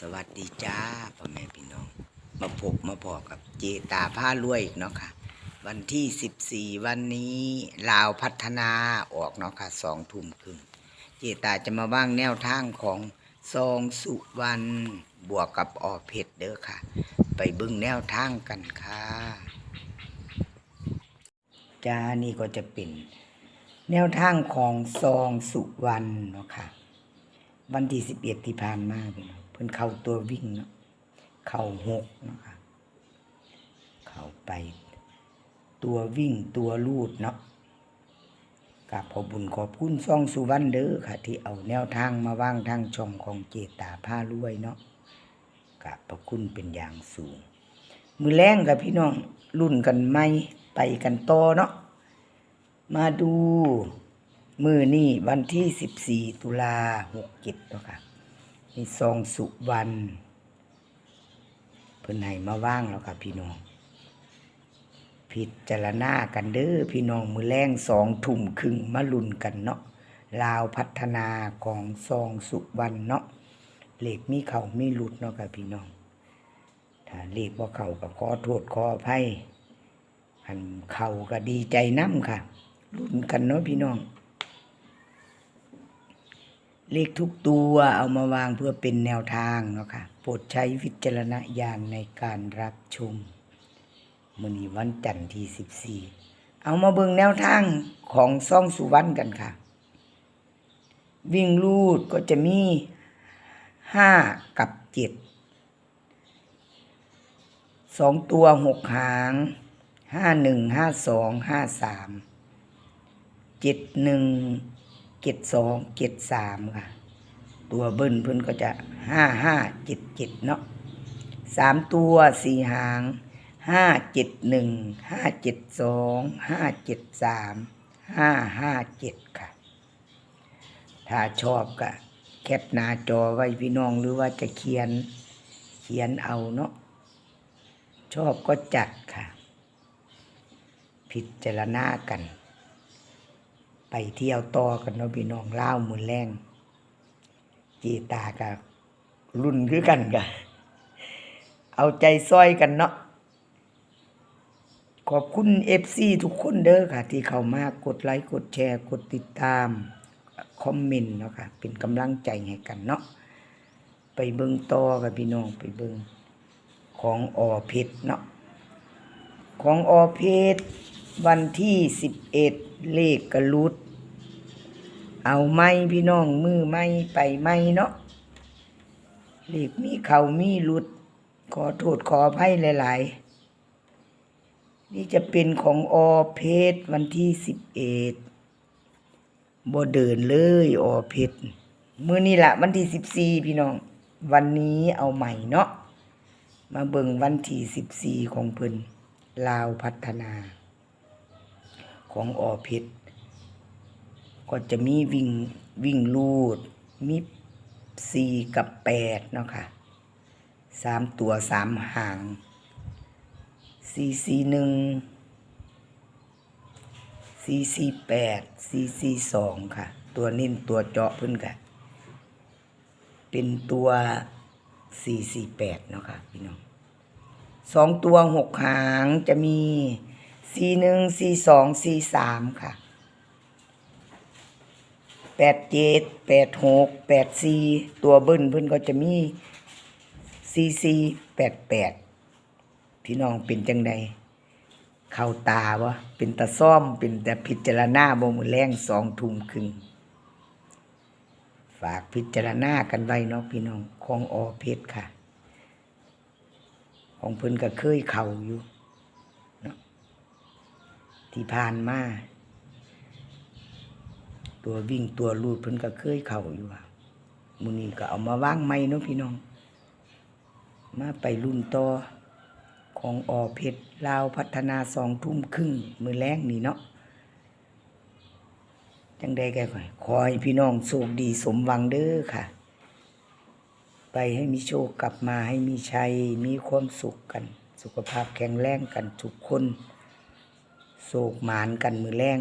สวัสดีจ้าพ่อแม่พี่น้อง มาพบมาพอกับเจตาผ้ารวยอีกเนาะค่ะ วันที่14วันนี้ลาวพัฒนาออกเนาะค่ะสองทุ่มครึ่งเจตาจะมาว่างแนวทางของซองสุวรรณบวกกับออเพชรเด้อค่ะ ไปบึ้งแนวทางกันค่ะจ้านี่ก็จะเป็นแนวทางของซองสุวรรณเนาะค่ะ วันที่สิบเอ็ดที่ผ่านมาพี่น้อง เพิ่นเข้าตัววิ่งเนาะเข้าหกเนาะคะเข้าไป ตัววิ่งตัวลูดเนาะกับขอบุญขอบคุณซ่องสุวรรณเด้อค่ะ ที่เอาแนวทางมาว่างทางช่องของเจตาผ้ารวยเนาะกับพระคุณเป็นอย่างสูง มือแรงกับพี่น้องรุ่นกันไหมไปกันต่อเนาะมาดูมือนี่วันที่สิบสี่ตุลาหกเจ็ดเนาะค่ะ นี่ซองสุวรรณเพิ่อนให้มาว่างแล้วค่ะพี่น้อง พิจารณากันเด้อพี่น้องมือแรงสองทุ่มครึ่งมาลุนกันเนาะลาวพัฒนาของซองสุวรรณเนาะเหลขมีเขามีหลุดเนาะค่ะพี่น้อง ถ้าเหลขว่าเขาก็ขอโทษขออภัยอันเขาก็ดีใจน้ำค่ะลุนกันเนาะพี่น้อง เลขทุกตัวเอามาวางเพื่อเป็นแนวทางเนาะค่ะโปรดใช้วิจารณญาณในการรับชมมือนี้วันจันทร์ที่14เอามาเบิ่งแนวทางของซ่องสุวรรณกันค่ะ วิ่งลูดก็จะมี5กับ7สองตัวหกหางห้าหนึ่งห้าสองห้าสามเจ็ดหนึ่ง เจ็ดสองเจ็ดสามค่ะ ตัวเบิ้ลเพิ่นก็จะห้าห้าเจ็ดเจ็ดเนาะสามตัวสี่หางห้าเจ็ดหนึ่งห้าเจ็ดสองห้าเจ็ดสามห้าห้าเจ็ดค่ะ ถ้าชอบก็แคปหน้าจอไว้พี่น้องหรือว่าจะเขียนเขียนเอาเนาะชอบก็จัดค่ะ พิจารณากัน ไปเที่ยวต่อกันเนาะพี่น้องเล่ามือแรงจีตากับรุ่นคือกันกะเอาใจซอยกันเนาะขอบคุณเอฟซีทุกคนเด้อค่ะ ที่เข้ามากดไลค์กดแชร์กดติดตาม คอมเมนต์เนาะค่ะ เป็นกำลังใจให้กันเนาะไปเบิ่งต่อกับพี่น้องไปเบิ่งของออเพชรเนาะของออเพชรวันที่สิบเอ็ดเลขกระลุด เอาไม้พี่น้องมือไม้ไปไม้เนาะเลขมีเขามีหลุด ขอโทษขออภัยหลาย ๆ นี่จะเป็นของออเพชรวันที่สิบเอ็ดบ่เดินเลยออเพชรมือนี่ละวันที่สิบสี่พี่น้อง วันนี้เอาใหม่เนาะมาเบิ่งวันที่สิบสี่ของเพิ่นลาวพัฒนา ของออเพชร ก็จะมีวิ่งวิ่งลูด มีสี่กับแปดเนาะคะ่ะสามตัวสามหางสี่สี่หนึ่งสี่สี่แปดสี่สี่สองค่ะ ตัวนิ่นตัวเจาะเพิ่นกะเป็นตัวสี่สี่แปดเนาะค่ะพี่น้องสองตัวหกหางจะมีสี่หนึ่งสี่สองสี่สามค่ะ แปดเจ็ดแปดหกแปดสี่ตัวเบิ้ลเพิ่นก็จะมีสี่สี่แปดแปดพี่น้องเป็นจังใดเข้าตาวะเป็นตาซ่อมเป็นแต่พิจารณาบ่มือแรงสองทุ่มครึ่งฝากพิจารณากันไว้เนาะพี่น้องของอเพชรค่ะ ของเพิ่นก็เคยเข่าอยู่ที่ผ่านมา ตัววิ่งตัวลูดเพิ่นก็เคยเข่าอยู่อะมื้อนี้ก็เอามาว่างใหม่เนาะพี่น้อง มาไปรุ่นต่อของอเพชรลาวพัฒนาสองทุ่มครึ่งมือแรงนี่เนาะจังใดแกขอยขอให้พี่น้องโชคดีสมหวังเด้อค่ะ ไปให้มีโชคกลับมาให้มีชัยมีความสุขกัน สุขภาพแข็งแรงกันทุกคนโศกหมานกันมือแรง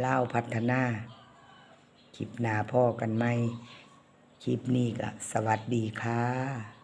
เล่าวพัฒนา คลิปหน้าพ่อกันไหมคลิปนี้ก็สวัสดีค่ะ